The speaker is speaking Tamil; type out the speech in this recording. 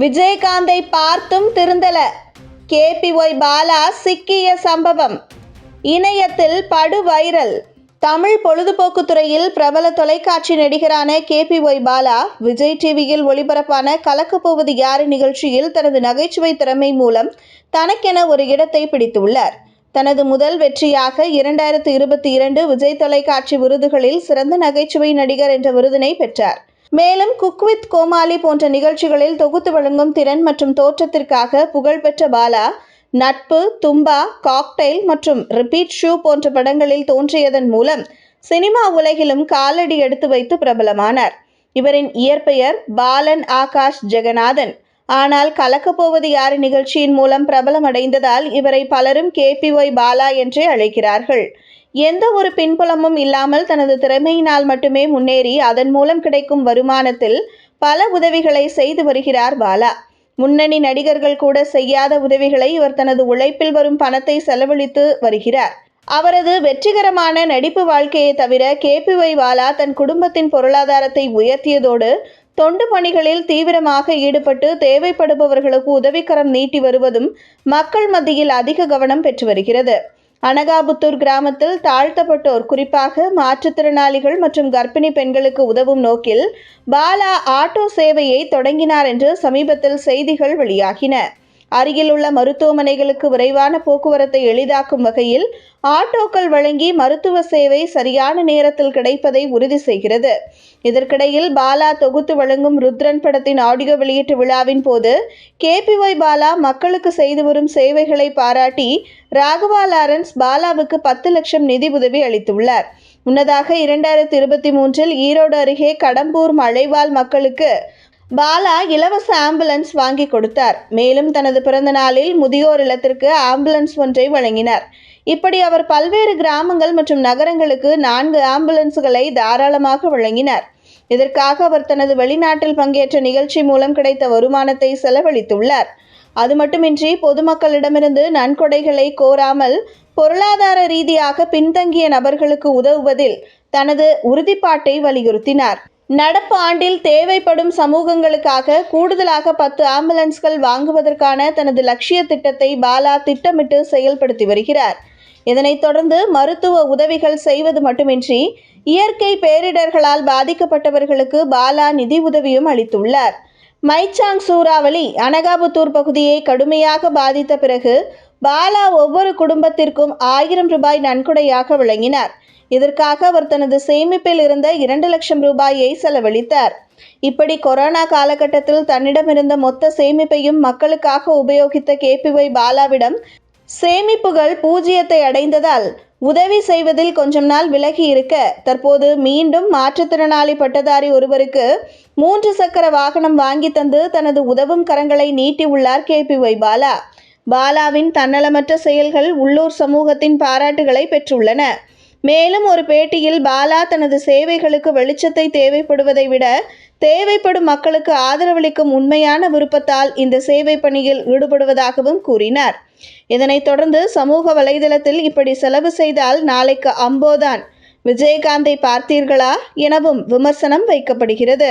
விஜயகாந்தை பார்த்தும் திருந்தல. கேபிஒய் பாலா சிக்கிய சம்பவம். இணையத்தில் படு வைரல். தமிழ் பொழுதுபோக்கு துறையில் பிரபல தொலைக்காட்சி நடிகரான கேபிஒய் பாலா விஜய் டிவியில் ஒளிபரப்பான கலக்கப்போவது யாரு நிகழ்ச்சியில் தனது நகைச்சுவை திறமை மூலம் தனக்கென ஒரு இடத்தை பிடித்துள்ளார். தனது முதல் வெற்றியாக இரண்டாயிரத்து இருபத்தி இரண்டு விஜய் தொலைக்காட்சி விருதுகளில் சிறந்த நகைச்சுவை நடிகர் என்ற விருதினை பெற்றார். மேலும் குக் வித் கோமாளி போன்ற நிகழ்ச்சிகளில் தொகுத்து வழங்கும் திறன் மற்றும் தோற்றத்திற்காக புகழ்பெற்ற பாலா நட்பு தும்பா காக்டெயில் மற்றும் ரிப்பீட் ஷூ போன்ற படங்களில் தோன்றியதன் மூலம் சினிமா உலகிலும் காலடி எடுத்து வைத்து பிரபலமானார். இவரின் இயற்பெயர் பாலன் ஆகாஷ் ஜெகநாதன். ஆனால் கலக்கப்போவது யாரு? நிகழ்ச்சியின் மூலம் பிரபலமடைந்ததால் இவரை பலரும் கேபிஒய் பாலா என்றே அழைக்கிறார்கள். எந்த ஒரு பின்புலமும் இல்லாமல் தனது திறமையினால் மட்டுமே முன்னேறி அதன் மூலம் கிடைக்கும் வருமானத்தில் பல உதவிகளை செய்து வருகிறார் பாலா. முன்னணி நடிகர்கள் கூட செய்யாத உதவிகளை இவர் தனது உழைப்பில் வரும் பணத்தை செலவழித்து வருகிறார். அவரது வெற்றிகரமான நடிப்பு வாழ்க்கையை தவிர கேபிஒய் பாலா தன் குடும்பத்தின் பொருளாதாரத்தை உயர்த்தியதோடு தொண்டு பணிகளில் தீவிரமாக ஈடுபட்டு தேவைப்படுபவர்களுக்கு உதவிக்கரம் நீட்டி வருவதும் மக்கள் மத்தியில் அதிக கவனம் பெற்று வருகிறது. அனகாபுத்தூர் கிராமத்தில் தாழ்த்தப்பட்டோர் குறிப்பாக மாற்றுத்திறனாளிகள் மற்றும் கர்ப்பிணி பெண்களுக்கு உதவும் நோக்கில் பாலா ஆட்டோ சேவையை தொடங்கினார் என்று சமீபத்தில் செய்திகள் வெளியாகின. அருகில் உள்ள மருத்துவமனைகளுக்கு விரைவான போக்குவரத்தை எளிதாக்கும் வகையில் ஆட்டோக்கள் வழங்கி மருத்துவ சேவை சரியான நேரத்தில் கிடைப்பதை உறுதி செய்கிறது. இதற்கிடையில் பாலா தொகுத்து வழங்கும் ருத்ரன் படத்தின் ஆடியோ வெளியீட்டு விழாவின் போது கேபிஒய் பாலா மக்களுக்கு செய்து வரும் சேவைகளை பாராட்டி ராகவா லாரன்ஸ் பாலாவுக்கு பத்து லட்சம் நிதி உதவி அளித்துள்ளார். முன்னதாக இரண்டாயிரத்தி இருபத்தி மூன்றில் ஈரோடு அருகே கடம்பூர் மலைவாழ் மக்களுக்கு பாலா இலவச ஆம்புலன்ஸ் வாங்கி கொடுத்தார். மேலும் தனது பிறந்த நாளில் முதியோர் இல்லத்திற்கு ஆம்புலன்ஸ் ஒன்றை வழங்கினார். இப்படி அவர் பல்வேறு கிராமங்கள் மற்றும் நகரங்களுக்கு நான்கு ஆம்புலன்ஸ்களை தாராளமாக வழங்கினார். இதற்காக அவர் தனது வெளிநாட்டில் பங்கேற்ற நிகழ்ச்சி மூலம் கிடைத்த வருமானத்தை செலவழித்துள்ளார். அது மட்டுமின்றி பொதுமக்களிடமிருந்து நன்கொடைகளை கோராமல் பொருளாதார ரீதியாக பின்தங்கிய நபர்களுக்கு உதவுவதில் தனது உறுதிப்பாட்டை வலியுறுத்தினார். நடப்பு ஆண்டில் தேவைப்படும் சமூகங்களுக்காக கூடுதலாக பத்து ஆம்புலன்ஸ்கள் வாங்குவதற்கான தனது லட்சிய திட்டத்தை பாலா திட்டமிட்டு செயல்படுத்தி வருகிறார். இதனைத் தொடர்ந்து மருத்துவ உதவிகள் செய்வது மட்டுமின்றி இயற்கை பேரிடர்களால் பாதிக்கப்பட்டவர்களுக்கு பாலா நிதி உதவியும் அளித்துள்ளார். மைச்சாங் சூறாவளி அனகாபுத்தூர் பகுதியை கடுமையாக பாதித்த பிறகு பாலா ஒவ்வொரு குடும்பத்திற்கும் ஆயிரம் ரூபாய் நன்கொடையாக வழங்கினார். இதற்காக அவர் தனது சேமிப்பில் இருந்த இரண்டு லட்சம் ரூபாயை செலவழித்தார். இப்படி கொரோனா காலகட்டத்தில் தன்னிடமிருந்த மொத்த சேமிப்பையும் மக்களுக்காக உபயோகித்த கேபிஒய் பாலாவிடம் சேமிப்புகள் பூஜ்ஜியத்தை அடைந்ததால் உதவி செய்வதில் கொஞ்சம் நாள் விலகி இருக்க தற்போது மீண்டும் மாற்றுத்திறனாளி பட்டதாரி ஒருவருக்கு மூன்று சக்கர வாகனம் வாங்கி தந்து தனது உதவும் கரங்களை நீட்டியுள்ளார் கேபிஒய் பாலா. பாலாவின் தன்னலமற்ற செயல்கள் உள்ளூர் சமூகத்தின் பாராட்டுகளை பெற்றுள்ளன. மேலும் ஒரு பேட்டியில் பாலா தனது சேவைகளுக்கு வெளிச்சத்தை தேவைப்படுவதை விட தேவைப்படும் மக்களுக்கு ஆதரவளிக்கும் உண்மையான விருப்பத்தால் இந்த சேவை பணியில் ஈடுபடுவதாகவும் கூறினார். இதனைத் தொடர்ந்து சமூக வலைதளத்தில் இப்படி செலவு செய்தால் நாளைக்கு அம்போதான் விஜயகாந்தை பார்த்தீர்களா? எனவும் விமர்சனம் வைக்கப்படுகிறது.